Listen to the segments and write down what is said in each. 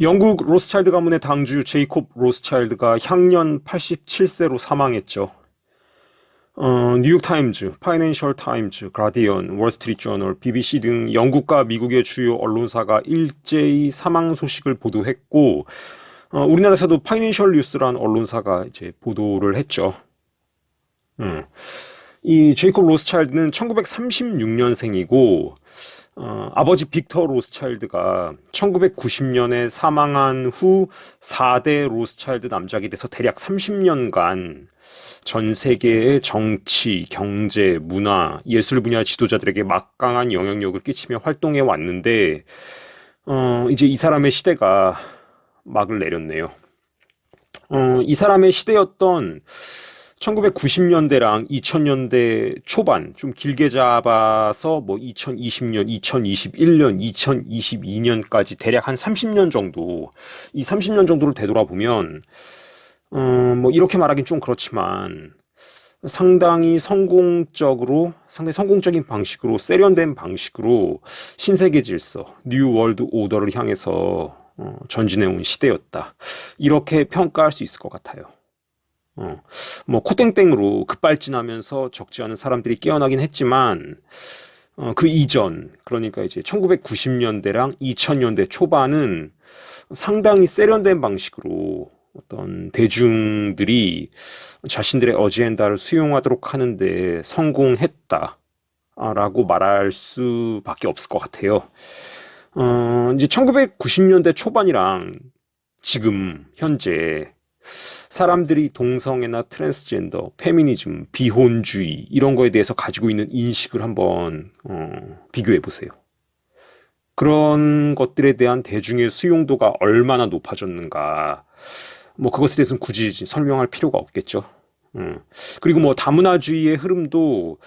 영국 로스차일드 가문의 당주 제이콥 로스차일드가 향년 87세로 사망했죠. 어, 뉴욕타임즈, 파이낸셜 타임즈, 가디언, 월스트리트 저널, BBC 등 영국과 미국의 주요 언론사가 일제히 사망 소식을 보도했고, 어, 우리나라에서도 파이낸셜 뉴스란 언론사가 이제 보도를 했죠. 음. 이 제이콥 로스차일드는 1936년생이고, 어, 아버지 빅터 로스차일드가 1990년에 사망한 후 4대 로스차일드 남작이 돼서 대략 30년간 전 세계의 정치, 경제, 문화, 예술 분야 지도자들에게 막강한 영향력을 끼치며 활동해 왔는데, 어, 이제 이 사람의 시대가 막을 내렸네요. 어, 이 사람의 시대였던 1990년대랑 2000년대 초반, 좀 길게 잡아서 뭐 2020년, 2021년, 2022년까지 대략 한 30년 정도, 이 30년 정도를 되돌아보면, 어, 뭐 이렇게 말하긴 좀 그렇지만, 상당히 성공적으로, 상당히 성공적인 방식으로, 세련된 방식으로 신세계 질서, 뉴 월드 오더를 향해서 어, 전진해 온 시대였다. 이렇게 평가할 수 있을 것 같아요. 어, 뭐 코땡땡으로 급발진하면서 적지 않은 사람들이 깨어나긴 했지만 어, 그 이전 그러니까 이제 1990년대랑 2000년대 초반은 상당히 세련된 방식으로 어떤 대중들이 자신들의 어지엔다를 수용하도록 하는데 성공했다라고 말할 수밖에 없을 것 같아요. 어, 이제 1990년대 초반이랑 지금 현재 사람들이 동성애나 트랜스젠더, 페미니즘, 비혼주의 이런 거에 대해서 가지고 있는 인식을 한번 어, 비교해 보세요. 그런 것들에 대한 대중의 수용도가 얼마나 높아졌는가. 뭐 그것에 대해서는 굳이 설명할 필요가 없겠죠. 음. 그리고 뭐 다문화주의의 흐름도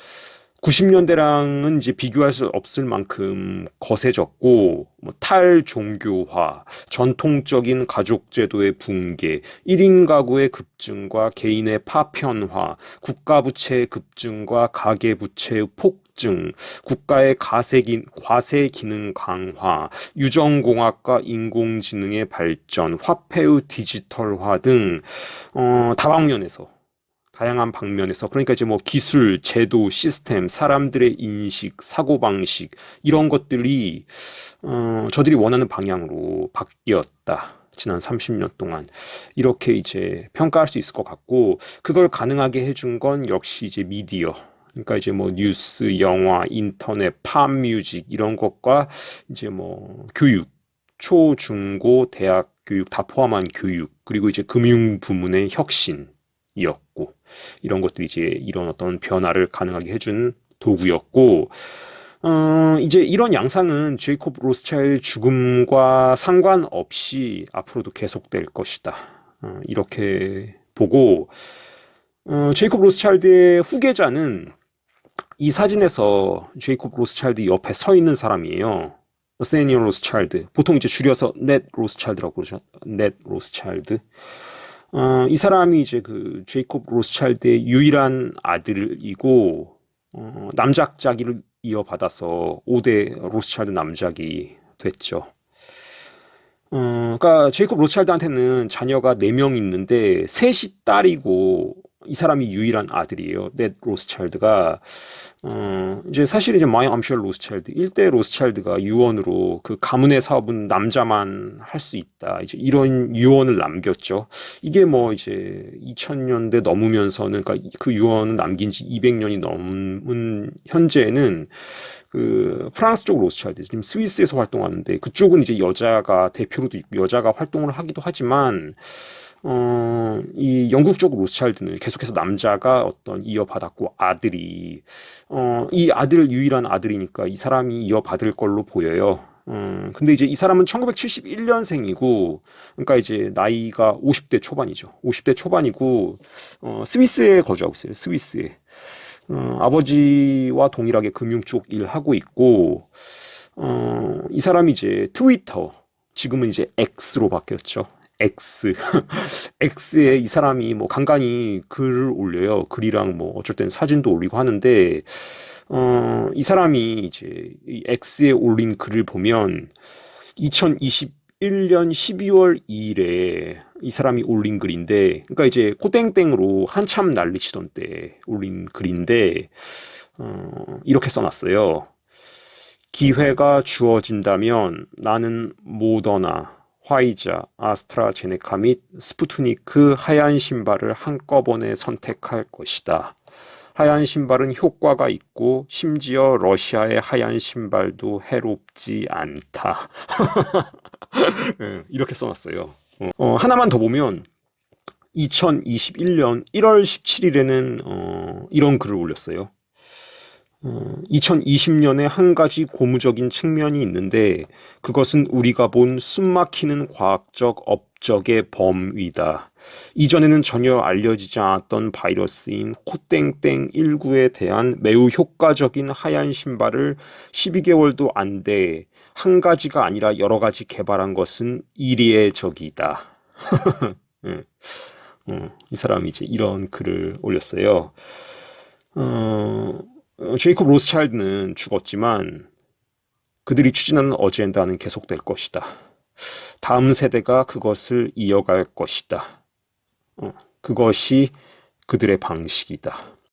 90년대랑은 이제 비교할 수 없을 만큼 거세졌고, 뭐 탈종교화, 전통적인 가족 제도의 붕괴, 1인 가구의 급증과 개인의 파편화, 국가 부채의 급증과 가계 부채의 폭증, 국가의 가세 기, 과세 기능 강화, 유전공학과 인공지능의 발전, 화폐의 디지털화 등, 어, 다방면에서 다양한 방면에서 그러니까 이제 뭐 기술, 제도, 시스템, 사람들의 인식, 사고 방식 이런 것들이 어, 저들이 원하는 방향으로 바뀌었다. 지난 30년 동안. 이렇게 이제 평가할 수 있을 것 같고 그걸 가능하게 해준 건 역시 이제 미디어. 그러니까 이제 뭐 뉴스, 영화, 인터넷, 팝 뮤직 이런 것과 이제 뭐 교육, 초, 중, 고, 대학 교육 다 포함한 교육. 그리고 이제 금융 부문의 혁신 이었고 이런 것들이 이제 이런 어떤 변화를 가능하게 해준 도구였고 어, 이제 이런 양상은 제이콥 로스차일드 죽음과 상관없이 앞으로도 계속될 것이다. 어, 이렇게 보고 어, 제이콥 로스차일드의 후계자는 이 사진에서 제이콥 로스차일드 옆에 서 있는 사람이에요. 세니어 로스차일드. 보통 이제 줄여서 넷 로스차일드라고 그러죠. 넷 로스차일드. 어, 이 사람이 이제 그 제이콥 로스차일드의 유일한 아들이고 어, 남작자기를 이어받아서 5대 로스차일드 남작이 됐죠. 어, 그러니까 제이콥 로스차일드한테는 자녀가 4명 있는데 셋이 딸이고 이 사람이 유일한 아들이에요. 넷 로스차일드가 어 이제 사실 이제 마이 암셜 로스차일드 1대 로스차일드가 유언으로 그 가문의 사업은 남자만 할 수 있다. 이제 이런 유언을 남겼죠. 이게 뭐 이제 2000년대 넘으면서는 그러니까 그 유언을 남긴 지 200년이 넘은 현재는 그 프랑스 쪽 로스차일드 지금 스위스에서 활동하는데 그쪽은 이제 여자가 대표로도 있고 여자가 활동을 하기도 하지만 어, 이 영국 쪽 로스차일드는 계속 해서 남자가 어떤 이어받았고 아들이 어, 이 아들 유일한 아들이니까 이 사람이 이어받을 걸로 보여요. 음, 근데 이제 이 사람은 1971년생이고, 그러니까 이제 나이가 50대 초반이죠. 50대 초반이고, 어, 스위스에 거주하고 있어요. 스위스에. 어, 아버지와 동일하게 금융 쪽 일하고 있고, 어, 이 사람이 이제 트위터, 지금은 이제 X로 바뀌었죠. X. X에 이 사람이 뭐 간간히 글을 올려요. 글이랑 뭐 어쩔 땐 사진도 올리고 하는데, 어, 이 사람이 이제 이 X에 올린 글을 보면 2020 2021년 12월 2일에 이 사람이 올린 글인데, 그러니까 이제 코땡땡으로 한참 난리치던 때 올린 글인데, 어, 이렇게 써놨어요. 기회가 주어진다면 나는 모더나, 화이자, 아스트라제네카 및 스푸트니크 하얀 신발을 한꺼번에 선택할 것이다. 하얀 신발은 효과가 있고 심지어 러시아의 하얀 신발도 해롭지 않다. 예, 이렇게 써놨어요. 어, 어, 하나만 더 보면 2021년 1월 17일에는 어, 이런 글을 올렸어요. 어, 2020년에 한 가지 고무적인 측면이 있는데 그것은 우리가 본 숨막히는 과학적 업적의 범위다. 이전에는 전혀 알려지지 않았던 바이러스인 코땡땡 19에 대한 매우 효과적인 하얀 신발을 12개월도 안 돼 한 가지가 아니라 여러 가지 개발한 것은 이리의 적이다. 예. 어, 이 사람이 이제 이런 글을 올렸어요. 어, 어, 제이콥 로스차일드는 죽었지만 그들이 추진하는 어젠다는 계속될 것이다. 다음 세대가 그것을 이어갈 것이다. 어, 그것이 그들의 방식이다.